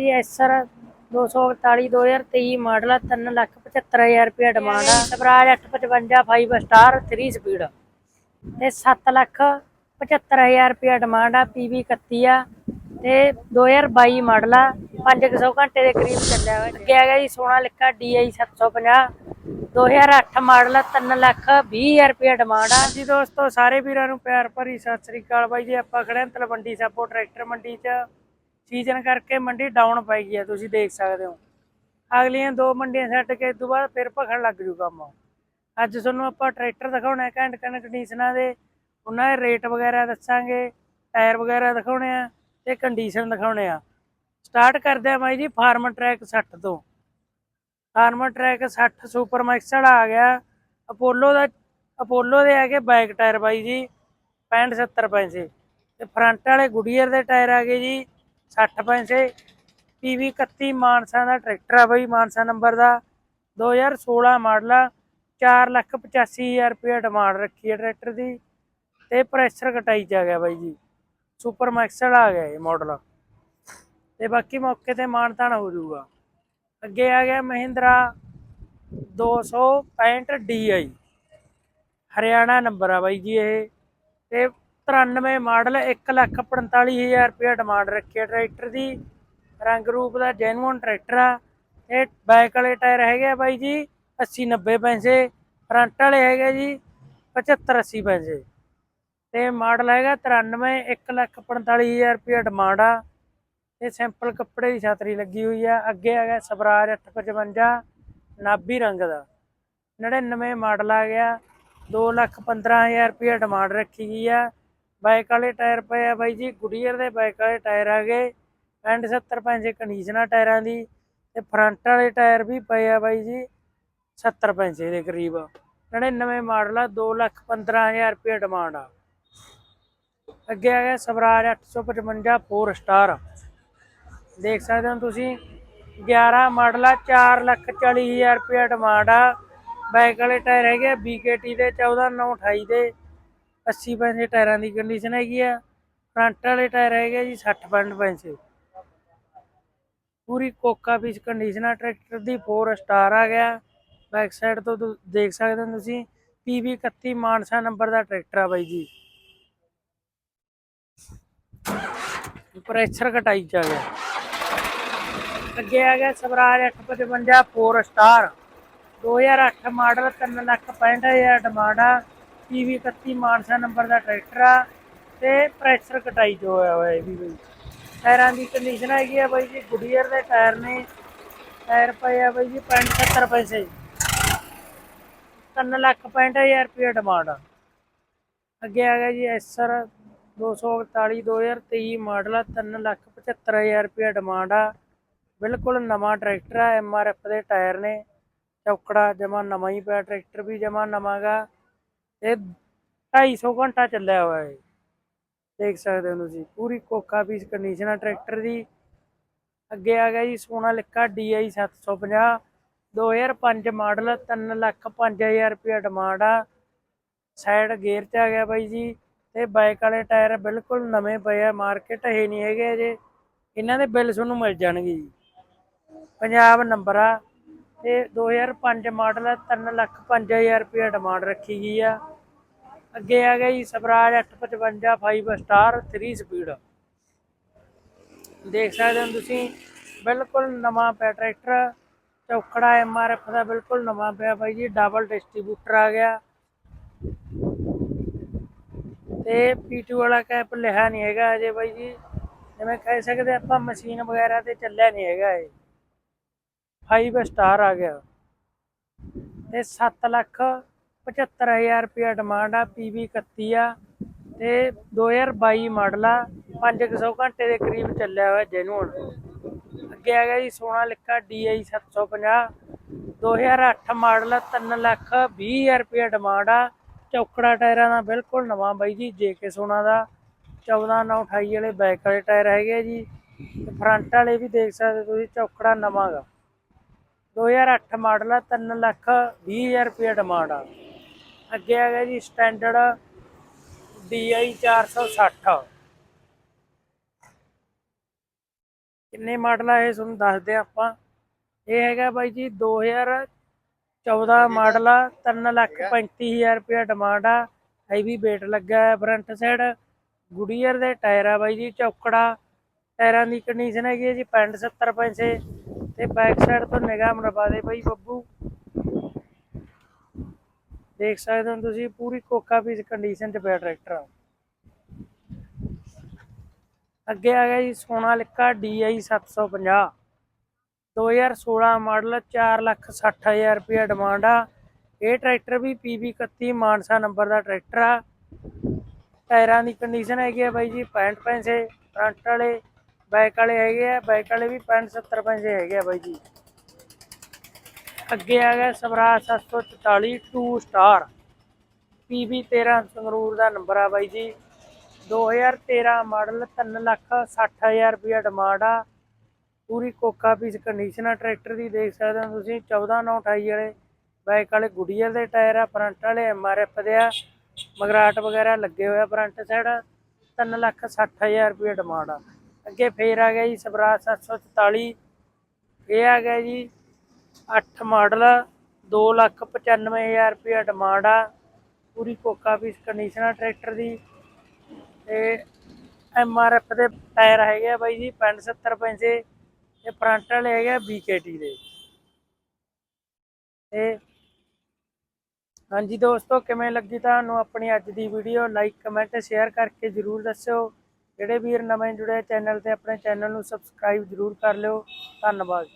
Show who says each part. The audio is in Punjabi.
Speaker 1: ਜੀ ਐਸਰ 241 2023 ਮਾਡਲ 375000 ਰੁਪਏ ਡਿਮਾਂਡ ਆ। ਸਵਰਾਜ 855 5 ਸਟਾਰ 3 ਸਪੀਡ ਤੇ 7 ਲੱਖ 75000 ਰੁਪਏ ਡਿਮਾਂਡ ਆ ਪੀਵੀ 31 ਆ। ਤੇ 2022 ਮਾਡਲ ਆ 500 ਘੰਟੇ ਦੇ ਕਰੀਬ ਚੱਲਿਆ ਹੋਇਆ। ਅੱਗੇ ਆ ਗਿਆ ਜੀ ਸੋਨਾ ਲਿਕਾ DI 750 2008 ਮਾਡਲ ਆ 3 ਲੱਖ 20000 ਰੁਪਏ ਡਿਮਾਂਡ ਆ। ਜੀ ਦੋਸਤੋ, ਸਾਰੇ ਵੀਰਾਂ ਨੂੰ ਪਿਆਰ ਭਰੀ ਸਤਿ ਸ੍ਰੀ ਅਕਾਲ ਬਾਈ ਜੀ। ਆਪਾਂ ਖੜੇ ਹਾਂ ਤਲਵੰਡੀ ਸਾਬੋ, ਟਰੈਕਟਰ ਮੰਡੀ 'ਚ। ਸੀਜ਼ਨ ਕਰਕੇ ਮੰਡੀ ਡਾਊਨ ਪਈ ਗਈ ਹੈ, ਤੁਸੀਂ ਦੇਖ ਸਕਦੇ ਹੋ। ਅਗਲੀਆਂ ਦੋ ਮੰਡੀਆਂ ਛੱਡ ਕੇ ਤੋਂ ਬਾਅਦ ਫਿਰ ਭਖਣ ਲੱਗ ਜੂ ਕੰਮ। ਅੱਜ ਤੁਹਾਨੂੰ ਆਪਾਂ ਟਰੈਕਟਰ ਦਿਖਾਉਣਾ ਹੈ, ਘੰਟ ਘੰਟ ਕੰਡੀਸ਼ਨਾਂ ਦੇ। ਉਹਨਾਂ ਦੇ ਰੇਟ ਵਗੈਰਾ ਦੱਸਾਂਗੇ ਟਾਇਰ ਵਗੈਰਾ ਦਿਖਾਉਣੇ ਆ ਤੇ ਕੰਡੀਸ਼ਨ ਦਿਖਾਉਣੇ ਆ। ਸਟਾਰਟ ਕਰਦੇ ਆ ਬਾਈ ਜੀ ਫਾਰਮ ਟਰੈਕ 60 ਤੋਂ। ਫਾਰਮ ਟਰੈਕ 60 ਸੁਪਰ ਮੈਕਸ ਵਾਲਾ ਆ ਗਿਆ। ਅਪੋਲੋ ਦਾ ਅਪੋਲੋ ਦੇ ਆ ਕੇ ਬਾਈਕ ਟਾਇਰ ਬਾਈ ਜੀ 65 70 ਪੈਸੇ। ਤੇ ਫਰੰਟ ਵਾਲੇ ਗੁਡੀਅਰ ਦੇ ਟਾਇਰ ਆ ਗਏ ਜੀ 60 ਪੈਸੇ। ਪੀਵੀ 31 ਮਾਨਸਾ ਦਾ ਟਰੈਕਟਰ ਆ ਬਾਈ, ਮਾਨਸਾ ਨੰਬਰ ਦਾ। 2016 ਮਾਡਲ ਆ। 485000 ਰੁਪਏ ਡਿਮਾਂਡ ਰੱਖੀ ਹੈ ਟਰੈਕਟਰ ਦੀ। ਤੇ ਪ੍ਰੈਸ਼ਰ ਕਟਾਈ ਚ ਆ ਗਿਆ ਬਾਈ ਜੀ। ਸੁਪਰ ਮੈਕਸਲ ਆ ਗਿਆ ਇਹ ਮਾਡਲ। ਤੇ ਬਾਕੀ ਮੌਕੇ ਤੇ ਮਾਨਤਾਨ ਹੋ ਜਾਊਗਾ। ਅੱਗੇ ਆ ਗਿਆ ਮਹਿੰਦਰਾ 265 DI ਹਰਿਆਣਾ ਨੰਬਰ ਆ ਬਾਈ ਜੀ ਇਹ। ਤੇ 93 ਮਾਡਲ 145000 ਰੁਪਏ ਡਿਮਾਂਡ ਰੱਖੀ ਹੈ ਟਰੈਕਟਰ ਦੀ ਰੰਗ ਰੂਪ ਦਾ ਜੈਨੂਅਨ ਟਰੈਕਟਰ ਆ। ਤੇ ਬੈਕ ਵਾਲੇ ਟਾਇਰ ਹੈਗੇ ਆ ਬਾਈ ਜੀ 80 90 ਪੈਸੇ। ਫਰੰਟ ਵਾਲੇ ਹੈਗੇ ਜੀ 75 80 ਪੈਸੇ। ਤੇ ਮਾਡਲ ਹੈਗਾ 93 145000 ਰੁਪਏ ਡਿਮਾਂਡ ਆ। ਤੇ ਸਿੰਪਲ ਕੱਪੜੇ ਦੀ ਛਤਰੀ ਲੱਗੀ ਹੋਈ ਆ। ਅੱਗੇ ਹੈਗਾ ਸਵਰਾਜ 855 ਨਾਭੀ ਰੰਗ ਦਾ। 99 ਮਾਡਲ ਆ ਗਿਆ। 215000 ਰੁਪਏ ਡਿਮਾਂਡ ਰੱਖੀ ਗਈ ਆ। ਬਾਈਕ ਵਾਲੇ ਟਾਇਰ ਪਏ ਆ ਬਾਈ ਜੀ, ਗੁਡੀਅਰ ਦੇ ਬਾਈਕ ਵਾਲੇ ਟਾਇਰ ਆ ਗਏ। ਐਂਡ 70 ਪੈਸੇ ਟਾਇਰਾਂ ਦੀ ਤੇ ਫਰੰਟ ਵਾਲੇ ਟਾਇਰ ਵੀ ਪਏ ਆ ਬਾਈ ਜੀ 70 ਪੈਸੇ ਦੇ ਕਰੀਬ। 99 ਮਾਡਲ ਆ 215000 ਰੁਪਏ ਡਿਮਾਂਡ ਆ। ਅੱਗੇ ਆ ਗਿਆ ਸਵਰਾਜ 855 4 ਸਟਾਰ ਦੇਖ ਸਕਦੇ ਹੋ ਤੁਸੀਂ 11 ਮਾਡਲ ਆ 440000 ਰੁਪਏ ਡਿਮਾਂਡ ਆ। ਬਾਈਕ ਵਾਲੇ ਟਾਇਰ ਹੈਗੇ BKT ਦੇ 14928 ਦੇ। 80 ਪੈਸੇ ਟਾਇਰਾਂ ਦੀ ਕੰਡੀਸ਼ਨ ਹੈਗੀ ਆ ਫਰੰਟ ਵਾਲੇ ਟਾਇਰ ਹੈਗੇ ਜੀ 60 ਪੈਂਟ ਪੈਸੇ। ਪੂਰੀ ਕੋਕਾ ਪੀਸ ਕੰਡੀਸ਼ਨ ਆ ਟਰੈਕਟਰ ਦੀ 4 ਸਟਾਰ ਆ ਗਿਆ। ਬੈਕ ਸਾਈਡ ਤੋਂ ਦੇਖ ਸਕਦੇ ਹੋ ਤੁਸੀਂ PV 31 ਮਾਨਸਾ ਨੰਬਰ ਦਾ ਟਰੈਕਟਰ ਆ ਬਾਈ ਜੀ। ਪ੍ਰੈਸ਼ਰ ਕਟਾਈ ਚ ਆ ਗਿਆ। ਅੱਗੇ ਆ ਗਿਆ ਸਵਰਾਜ 855 4 ਸਟਾਰ 2008 ਮਾਡਲ 365000 ਡਿਮਾਂਡ ਆ। PV 31 ਮਾਨਸਾ ਨੰਬਰ ਦਾ ਟਰੈਕਟਰ ਆ ਤੇ ਪ੍ਰੈਸ਼ਰ ਕਟਾਈ ਜੋ ਹੋਇਆ ਹੋਇਆ ਇਹ ਵੀ ਬਈ। ਟਾਇਰਾਂ ਦੀ ਕੰਡੀਸ਼ਨ ਹੈਗੀ ਆ ਬਾਈ ਜੀ ਗੁਡੀਅਰ ਦੇ ਟਾਇਰ ਨੇ, ਟਾਇਰ ਪਏ ਆ ਬਾਈ ਜੀ 75 ਪੈਸੇ। 3 ਲੱਖ 65000 ਰੁਪਏ ਡਿਮਾਂਡ ਆ। ਅੱਗੇ ਆ ਗਿਆ ਜੀ ਐਸਰ 241 2023 ਮਾਡਲ ਆ 3 ਲੱਖ 75000 ਰੁਪਏ ਡਿਮਾਂਡ ਆ। ਬਿਲਕੁਲ ਨਵਾਂ ਟਰੈਕਟਰ ਆ ਐਮਆਰਐਫ ਦੇ ਟਾਇਰ ਨੇ। ਚੌਕੜਾ ਜਮਾ ਨਵਾਂ ਹੀ ਪਿਆ, ਟਰੈਕਟਰ ਵੀ ਜਮਾ ਨਵਾਂਗਾ ਇਹ 250 ਘੰਟਾ ਚੱਲਿਆ ਹੋਇਆ ਹੈ ਦੇਖ ਸਕਦੇ ਹੋ ਤੁਸੀਂ, ਪੂਰੀ ਕੋਕਾ ਪੀਸ ਕੰਡੀਸ਼ਨ ਆ ਟਰੈਕਟਰ ਦੀ। ਅੱਗੇ ਆ ਗਿਆ ਜੀ ਸੋਨਾ ਲਿਕਾ DI 750 2005 ਮਾਡਲ 3 ਲੱਖ 5000 ਰੁਪਏ ਡਿਮਾਂਡ ਆ। ਸਾਈਡ ਗੇਅਰ 'ਚ ਆ ਗਿਆ ਬਾਈ ਜੀ, ਤੇ ਬਾਈਕ ਵਾਲੇ ਟਾਇਰ ਬਿਲਕੁਲ ਨਵੇਂ ਪਏ ਆ ਮਾਰਕੀਟ ਇਹ ਨਹੀਂ ਹੈਗੇ ਅਜੇ। ਇਹਨਾਂ ਦੇ ਬਿੱਲ ਤੁਹਾਨੂੰ ਮਿਲ ਜਾਣਗੇ ਜੀ। ਪੰਜਾਬ ਨੰਬਰ ਆ। ਤੇ 2005 ਮਾਡਲ ਆ 3 ਲੱਖ 5000 ਰੁਪਏ ਡਿਮਾਂਡ ਰੱਖੀ ਗਈ ਆ। ਅੱਗੇ ਆ ਗਿਆ ਜੀ ਸਵਰਾਜ 855 5 ਸਟਾਰ 3 ਸਪੀਡ ਦੇਖ ਸਕਦੇ ਹੋ ਤੁਸੀਂ, ਬਿਲਕੁਲ ਨਵਾਂ ਪਿਆ ਟਰੈਕਟਰ ਚੌਕੜਾ ਐਮਆਰਐਫ ਦਾ ਬਿਲਕੁਲ ਨਵਾਂ ਪਿਆ ਬਾਈ ਜੀ ਡਬਲ ਡਿਸਟ੍ਰੀਬਿਊਟਰ ਆ ਗਿਆ। ਤੇ P2 ਵਾਲਾ ਕੈਪ ਲਿਆ ਨਹੀਂ ਹੈਗਾ ਅਜੇ ਬਾਈ ਜੀ। ਜਿਵੇਂ ਕਹਿ ਸਕਦੇ ਆਪਾਂ, ਮਸ਼ੀਨ ਵਗੈਰਾ ਤੇ ਚੱਲਿਆ ਨਹੀਂ ਹੈਗਾ ਇਹ। 5 ਸਟਾਰ ਆ ਗਿਆ। ਤੇ 7 ਲੱਖ 75000 ਰੁਪਏ ਡਿਮਾਂਡ ਆ PV 31 ਆ। ਤੇ 2022 ਮਾਡਲ ਆ 500 ਘੰਟੇ ਦੇ ਕਰੀਬ ਚੱਲਿਆ ਹੋਇਆ ਜੈਨੂਅਨ ਅੱਗੇ ਆ ਗਿਆ ਜੀ ਸੋਨਾ ਲਿਕਾ DI 750 2008 ਮਾਡਲ ਆ 3 ਲੱਖ 20000 ਰੁਪਏ ਡਿਮਾਂਡ ਆ। ਚੌਕੜਾ ਟਾਇਰਾਂ ਦਾ ਬਿਲਕੁਲ ਨਵਾਂ ਬਾਈ ਜੀ JK ਸੋਨਾ ਦਾ। 14928 ਵਾਲੇ ਬੈਕ ਵਾਲੇ ਟਾਇਰ ਹੈਗੇ ਆ ਜੀ। ਫਰੰਟ ਵਾਲੇ ਵੀ ਦੇਖ ਸਕਦੇ ਤੁਸੀਂ, ਚੌਕੜਾ ਨਵਾਂਗਾ 2008 ਮਾਡਲ ਆ 3 ਲੱਖ 20000 ਰੁਪਏ ਡਿਮਾਂਡ ਆ। ਅੱਗੇ ਆ ਗਿਆ ਜੀ ਸਟੈਂਡਰਡ DI 460 ਕਿੰਨੇ ਮਾਡਲ ਆ ਇਹ ਤੁਹਾਨੂੰ ਦੱਸਦੇ ਆਪਾਂ। ਇਹ ਹੈਗਾ ਬਾਈ ਜੀ 2014 ਮਾਡਲ ਆ 335000 ਰੁਪਏ ਡਿਮਾਂਡ ਆ। ਹੈਵੀ weight ਲੱਗਾ ਹੈ ਫਰੰਟ ਸਾਈਡ ਗੁਡੀਅਰ ਦੇ ਟਾਇਰ ਆ ਬਾਈ ਜੀ ਚੌਕੜਾ। ਟਾਇਰਾਂ ਦੀ ਕੰਡੀਸ਼ਨ ਹੈਗੀ ਹੈ ਜੀ 65 70 ਪੈਸੇ। ਤੇ ਬੈਕ ਸਾਈਡ ਤੋਂ ਨਿਗਾਹ ਮਰਵਾ ਦੇ ਬਾਈ ਬੱਬੂ। ਦੇਖ ਸਕਦੇ ਹੋ ਤੁਸੀਂ, ਪੂਰੀ ਕੋਕਾ ਪੀਸ ਕੰਡੀਸ਼ਨ 'ਚ ਪਿਆ ਟਰੈਕਟਰ ਆ। ਅੱਗੇ ਆ ਗਿਆ ਜੀ ਸੋਨਾਲਿਕਾ DI 750 2016 ਮਾਡਲ 460000 ਰੁਪਏ ਡਿਮਾਂਡ ਆ। ਇਹ ਟਰੈਕਟਰ ਵੀ PB 31 ਮਾਨਸਾ ਨੰਬਰ ਦਾ ਟਰੈਕਟਰ ਆ। ਟਾਇਰਾਂ ਦੀ ਕੰਡੀਸ਼ਨ ਹੈਗੀ ਆ ਬਾਈ ਜੀ 65 ਪੈਸੇ ਫਰੰਟ ਵਾਲੇ ਬੈਕ ਵਾਲੇ ਹੈਗੇ ਆ ਬੈਕ ਵਾਲੇ ਵੀ 65 70 ਪੈਸੇ ਹੈਗੇ ਆ ਬਾਈ ਜੀ। ਅੱਗੇ ਆ ਗਿਆ ਸਵਰਾਜ 744 2 ਸਟਾਰ PB 13 ਸੰਗਰੂਰ ਦਾ ਨੰਬਰ ਆ ਬਾਈ ਜੀ। 2013 ਮਾਡਲ 3 ਲੱਖ 60000 ਰੁਪਇਆ ਡਿਮਾਂਡ ਆ। ਪੂਰੀ ਕੋਕਾ ਪੀਸ ਕੰਡੀਸ਼ਨ ਆ ਟਰੈਕਟਰ ਦੀ ਦੇਖ ਸਕਦੇ ਹੋ ਤੁਸੀਂ 14 9 28 ਵਾਲੇ। ਬਾਈਕ ਵਾਲੇ ਗੁਡੀਅਰ ਦੇ ਟਾਇਰ ਆ ਫਰੰਟ ਵਾਲੇ ਐਮਆਰਐਫ ਦੇ ਆ। ਮਗਰਾਟ ਵਗੈਰਾ ਲੱਗੇ ਹੋਏ ਫਰੰਟ ਸਾਈਡ 3 ਲੱਖ 60000 ਰੁਪਏ ਡਿਮਾਂਡ ਆ। ਅੱਗੇ ਫੇਰ ਆ ਗਿਆ ਜੀ ਸਵਰਾਜ 744 ਇਹ ਆ ਗਿਆ ਜੀ 8 ਮਾਡਲ 2 ਲੱਖ 95000 ਰੁਪਏ ਡਿਮਾਂਡ ਆ, ਪੂਰੀ ਕੋਕਾ ਪੀਸ ਕੰਡੀਸ਼ਨ ਆ ਟਰੈਕਟਰ ਦੀ ਤੇ ਐਮ ਆਰ ਐਫ ਦੇ ਟਾਇਰ ਹੈਗੇ ਆ ਬਾਈ ਜੀ 65 70 ਪੈਸੇ ਤੇ ਫਰੰਟ ਵਾਲੇ ਹੈਗੇ BKT ਦੇ। ਤੇ ਹਾਂਜੀ ਦੋਸਤੋ, ਕਿਵੇਂ ਲੱਗੀ ਤੁਹਾਨੂੰ ਆਪਣੀ ਅੱਜ ਦੀ ਵੀਡੀਓ ਲਾਈਕ ਕਮੈਂਟ ਸ਼ੇਅਰ ਕਰਕੇ ਜਰੂਰ ਦੱਸਿਓ। ਜਿਹੜੇ ਵੀਰ ਨਵੇਂ ਜੁੜੇ ਚੈਨਲ ਤੇ ਆਪਣੇ ਚੈਨਲ ਨੂੰ ਸਬਸਕ੍ਰਾਈਬ ਜਰੂਰ ਕਰ ਲਿਓ। ਧੰਨਵਾਦ।